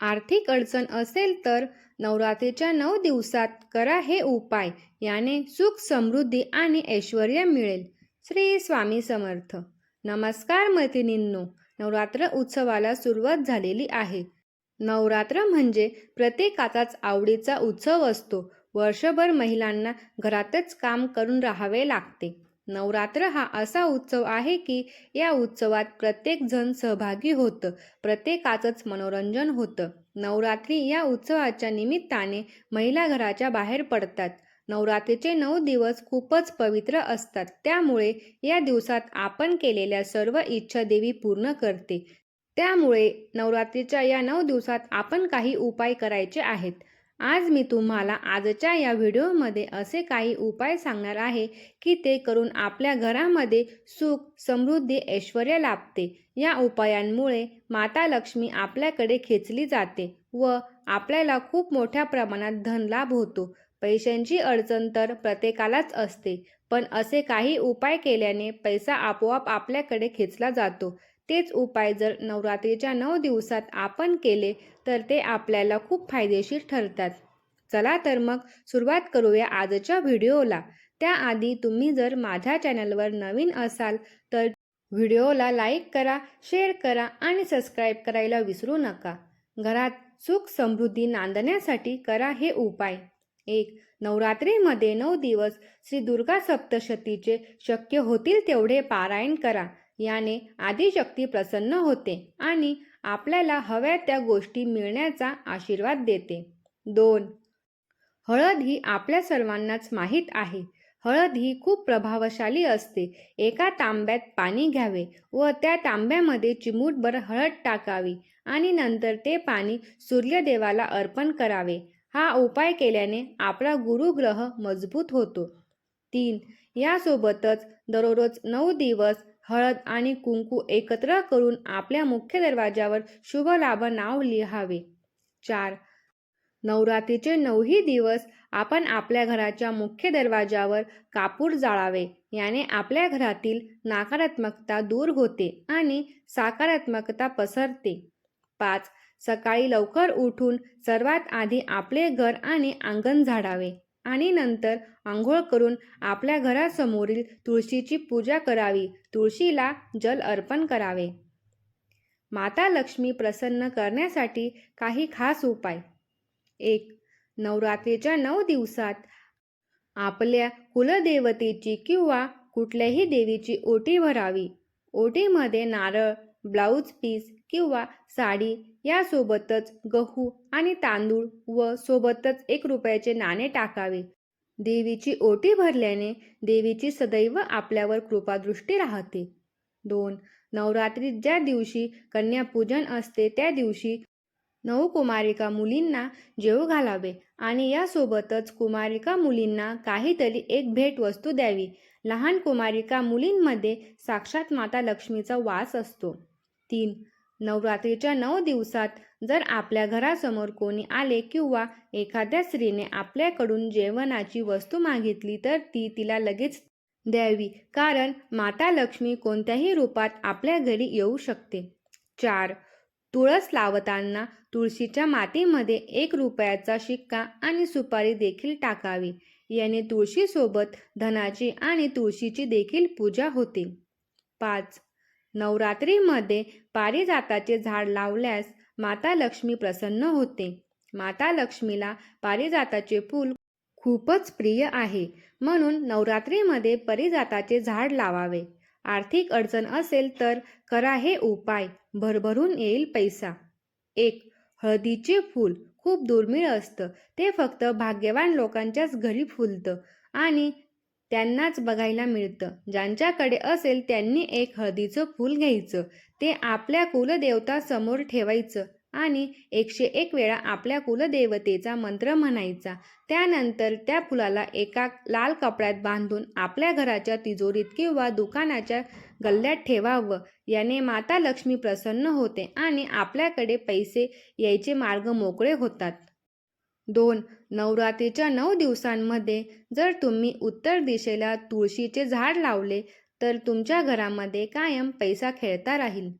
आर्थिक अडचण असेल तर नवरात्रीच्या नऊ दिवसात करा हे उपाय. याने सुख समृद्धी आणि ऐश्वर मिळेल. श्री स्वामी समर्थ. नमस्कार मैत्रिणींनो. नवरात्र उत्सवाला सुरुवात झालेली आहे. नवरात्र म्हणजे प्रत्येकाचाच आवडीचा उत्सव असतो. वर्षभर महिलांना घरातच काम करून राहावे लागते. नवरात्र हा असा उत्सव आहे की या उत्सवात प्रत्येक जण सहभागी होतं प्रत्येकाचंच मनोरंजन होतं. नवरात्री या उत्सवाच्या निमित्ताने महिला घराच्या बाहेर पडतात. नवरात्रीचे नऊ दिवस खूपच पवित्र असतात. त्यामुळे या दिवसात आपण केलेल्या सर्व इच्छा देवी पूर्ण करते. त्यामुळे नवरात्रीच्या या नऊ दिवसात आपण काही उपाय करायचे आहेत. आज मी तुम्हाला आजच्या या व्हिडिओमध्ये असे काही उपाय सांगणार आहे की ते करून आपल्या घरामध्ये सुख समृद्धी ऐश्वर लाभते. या उपायांमुळे माता लक्ष्मी आपल्याकडे खेचली जाते व आपल्याला खूप मोठ्या प्रमाणात धनलाभ होतो. पैशांची अडचण तर प्रत्येकालाच असते पण असे काही उपाय केल्याने पैसा आपोआप आपल्याकडे खेचला जातो. तेच उपाय जर नवरात्रीच्या नऊ दिवसात आपण केले तर ते आपल्याला खूप फायदेशीर ठरतात. चला तर मग सुरुवात करूया आजच्या व्हिडिओला. त्याआधी तुम्ही जर माझ्या चॅनलवर नवीन असाल तर व्हिडिओला लाईक करा शेअर करा आणि सबस्क्राईब करायला विसरू नका. घरात सुख समृद्धी नांदण्यासाठी करा हे उपाय. एक नवरात्रीमध्ये नऊ दिवस श्री दुर्गा सप्तशतीचे शक्य होतील तेवढे पारायण करा. याने आदिशक्ती प्रसन्न होते आणि आपल्याला हव्या त्या गोष्टी मिळण्याचा आशीर्वाद देते. दोन हळद ही आपल्या सर्वांनाच माहीत आहे. हळद ही खूप प्रभावशाली असते. एका तांब्यात पाणी घ्यावे व त्या तांब्यामध्ये चिमूटभर हळद टाकावी आणि नंतर ते पाणी सूर्यदेवाला अर्पण करावे. हा उपाय केल्याने आपला गुरुग्रह मजबूत होतो. तीन यासोबतच दररोज नऊ दिवस हळद आणि कुंकू एकत्र करून आपल्या मुख्य दरवाजावर शुभ लाभ नाव लिहावे. चार नवरात्रीचे नऊही दिवस आपण आपल्या घराच्या मुख्य दरवाजावर कापूर जाळावे याने आपल्या घरातील नकारात्मकता दूर होते आणि सकारात्मकता पसरते. पाच सकाळी लवकर उठून सर्वात आधी आपले घर आणि अंगण झाडावे आणि नंतर आंघोळ करून आपल्या घरासमोरील तुळशीची पूजा करावी तुळशीला जल अर्पण करावे. माता लक्ष्मी प्रसन्न करण्यासाठी काही खास उपाय. एक नवरात्रीच्या नऊ दिवसात आपल्या कुलदेवतेची किंवा कुठल्याही देवीची ओटी भरावी. ओटीमध्ये नारळ ब्लाऊज पीस किंवा साडी यासोबतच गहू आणि तांदूळ व सोबतच एक रुपयाचे नाणे टाकावे. देवीची ओटी भरल्याने देवीची सदैव आपल्यावर कृपादृष्टी राहते. दोन नवरात्रीत ज्या दिवशी कन्यापूजन असते त्या दिवशी नऊ कुमारिका मुलींना जेवू घालावे आणि यासोबतच कुमारिका मुलींना काहीतरी एक भेटवस्तू द्यावी. लहान कुमारिका मुलींमध्ये साक्षात माता लक्ष्मीचा वास असतो. तीन. नवरात्रीच्या नऊ दिवसात जर आपल्या घरासमोर कोणी आले किंवा एखाद्या स्त्रीने आपल्याकडून जेवणाची वस्तू मागितली तर ती तिला लगेच द्यावी. कारण माता लक्ष्मी कोणत्याही रूपात आपल्या घरी येऊ शकते. चार. तुळस लावताना तुळशीच्या मातीमध्ये एक रुपयाचा शिक्का आणि सुपारी देखील टाकावी. याने तुळशीसोबत धनाची आणि तुळशीची देखील पूजा होते. पाच. नवरात्रीमध्ये पारिजाताचे झाड लावल्यास माता लक्ष्मी प्रसन्न होते. माता लक्ष्मीला पारिजाताचे फूल खूपच प्रिय आहे. म्हणून नवरात्रीमध्ये परिजाताचे झाड लावावे. आर्थिक अडचण असेल तर करा हे उपाय. भरभरून येईल पैसा. एक हळदीचे फूल खूप दुर्मिळ असतं. ते फक्त भाग्यवान लोकांच्याच घरी फुलतं. आणि त्यांनाच बघायला मिळतं. ज्यांच्याकडे असेल त्यांनी एक हळदीचं फूल घ्यायचं. ते आपल्या कुलदेवतासमोर ठेवायचं आणि एकशे एक वेळा आपल्या कुलदेवतेचा मंत्र म्हणायचा. त्यानंतर त्या फुलाला एका लाल कपड्यात बांधून आपल्या घराच्या तिजोरीत किंवा दुकानाच्या गल्ल्यात ठेवावं. याने माता लक्ष्मी प्रसन्न होते आणि आपल्याकडे पैसे यायचे मार्ग मोकळे होतात. दोन नवरात्रीच्या नऊ दिवसांमध्ये जर तुम्ही उत्तर दिशेला तुळशीचे झाड लावले तर तुमच्या घरामध्ये कायम पैसा खेळता राहील.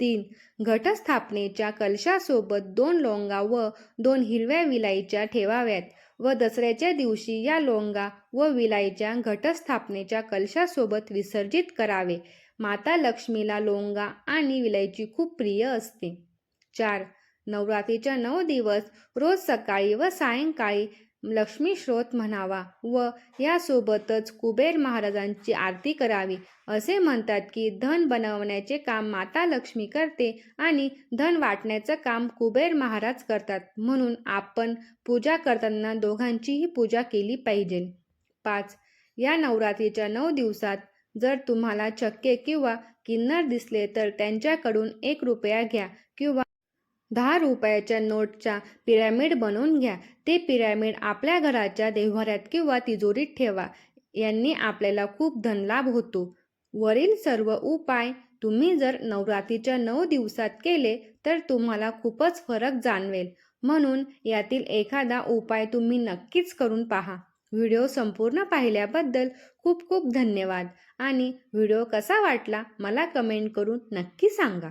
तीन घटस्थापनेच्या कलशासोबत दोन लोंगा व दोन हिरव्या विलाईच्या ठेवाव्यात व दसऱ्याच्या दिवशी या लोंगा व विलाईच्या घटस्थापनेच्या कलशासोबत विसर्जित करावे. माता लक्ष्मीला लोंगा आणि विलाईची खूप प्रिय असते. चार नवरात्रीच्या नऊ दिवस रोज सकाळी व सायंकाळी लक्ष्मी श्रोत म्हणावा व यासोबतच कुबेर महाराजांची आरती करावी. असे म्हणतात की धन बनवण्याचे काम माता लक्ष्मी करते आणि धन वाटण्याचं काम कुबेर महाराज करतात. म्हणून आपण पूजा करताना दोघांचीही पूजा केली पाहिजे. पाच. या नवरात्रीच्या नऊ दिवसात जर तुम्हाला चक्के किंवा किन्नर दिसले तर त्यांच्याकडून एक रुपया घ्या किंवा दहा रुपयाच्या नोटच्या पिरॅमिड बनवून घ्या. ते पिरॅमिड आपल्या घराच्या देव्हाऱ्यात किंवा तिजोरीत ठेवा. यांनी आपल्याला खूप धनलाभ होतो. वरील सर्व उपाय तुम्ही जर नवरात्रीच्या नऊ दिवसात केले तर तुम्हाला खूपच फरक जाणवेल. म्हणून यातील एखादा उपाय तुम्ही नक्कीच करून पहा. व्हिडिओ संपूर्ण पाहिल्याबद्दल खूप खूप धन्यवाद. आणि व्हिडिओ कसा वाटला मला कमेंट करून नक्की सांगा.